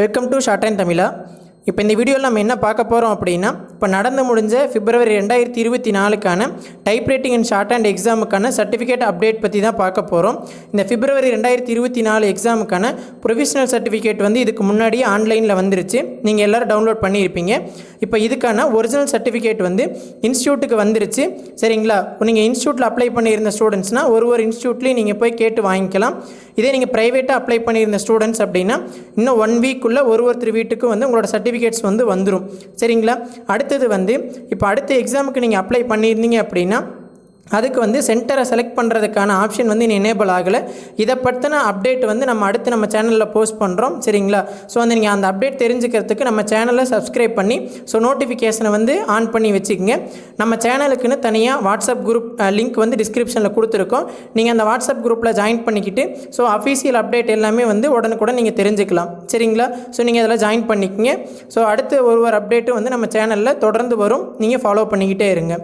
Welcome to short and தமிழா? இப்போ இந்த வீடியோவில் நம்ம என்ன பார்க்க போகிறோம் அப்படின்னா இப்போ நடந்து முடிஞ்ச பிப்ரவரி ரெண்டாயிரத்தி இருபத்தி நாலுக்கான type writing and short and எக்ஸாமுக்கான certificate update பற்றி தான் பார்க்க போகிறோம் இந்த பிப்ரவரி ரெண்டாயிரத்தி இருபத்தி நாலு எக்ஸாமுக்கான ப்ரொவிஷனல் சர்டிஃபிகேட் வந்து இதுக்கு முன்னாடியே ஆன்லைனில் வந்துருச்சு. நீங்கள் எல்லோரும் டவுன்லோட் பண்ணியிருப்பீங்க. இப்போ இதுக்கான ஒரிஜினல் சர்டிஃபிகேட் வந்து இன்ஸ்டியூட்டுக்கு வந்துருச்சு. சரிங்களா? நீங்கள் இன்ஸ்டியூட்டில் அப்ளை பண்ணியிருந்த ஸ்டூடெண்ட்ஸ்னால் ஒரு ஒரு இன்ஸ்டியூட்லேயும் நீங்கள் போய் கேட்டு வாங்கிக்கலாம். இதே நீங்கள் ப்ரைவேட்டாக அப்ளை பண்ணியிருந்த ஸ்டூடெண்ட்ஸ் அப்படின்னா இன்னும் ஒன் வீக்குள்ளே ஒரு ஒருத்தர் வீட்டுக்கு வந்து உங்களோட சர்டிஃபிகேட்ஸ் வந்து வந்துடும் சரிங்களா? அடுத்தது வந்து இப்போ அடுத்த எக்ஸாமுக்கு நீங்கள் அப்ளை பண்ணியிருந்தீங்க அப்படின்னா அதுக்கு வந்து சென்டரை செலக்ட் பண்ணுறதுக்கான ஆப்ஷன் வந்து இன்னும் எனேபிள் ஆகலை. இதை பற்றின அப்டேட் வந்து நம்ம அடுத்து நம்ம சேனலில் போஸ்ட் பண்ணுறோம் சரிங்களா? ஸோ வந்து நீங்கள் அந்த அப்டேட் தெரிஞ்சுக்கிறதுக்கு நம்ம சேனலை சப்ஸ்கிரைப் பண்ணி ஸோ நோட்டிஃபிகேஷனை வந்து ஆன் பண்ணி வச்சுக்கோங்க. நம்ம சேனலுக்குன்னு தனியாக வாட்ஸ்அப் குரூப் லிங்க் வந்து டிஸ்கிரிப்ஷனில் கொடுத்துருக்கோம். நீங்கள் அந்த வாட்ஸ்அப் குரூப்பில் ஜாயின் பண்ணிக்கிட்டு ஸோ அஃபீஷியல் அப்டேட் எல்லாமே வந்து உடனுக்குடன் நீங்கள் தெரிஞ்சுக்கலாம் சரிங்களா? ஸோ நீங்கள் அதில் ஜாயின் பண்ணிக்கங்க. ஸோ அடுத்து ஒரு ஒரு அப்டேட்டும் வந்து நம்ம சேனலில் தொடர்ந்து வரும். நீங்கள் ஃபாலோ பண்ணிக்கிட்டே இருங்க.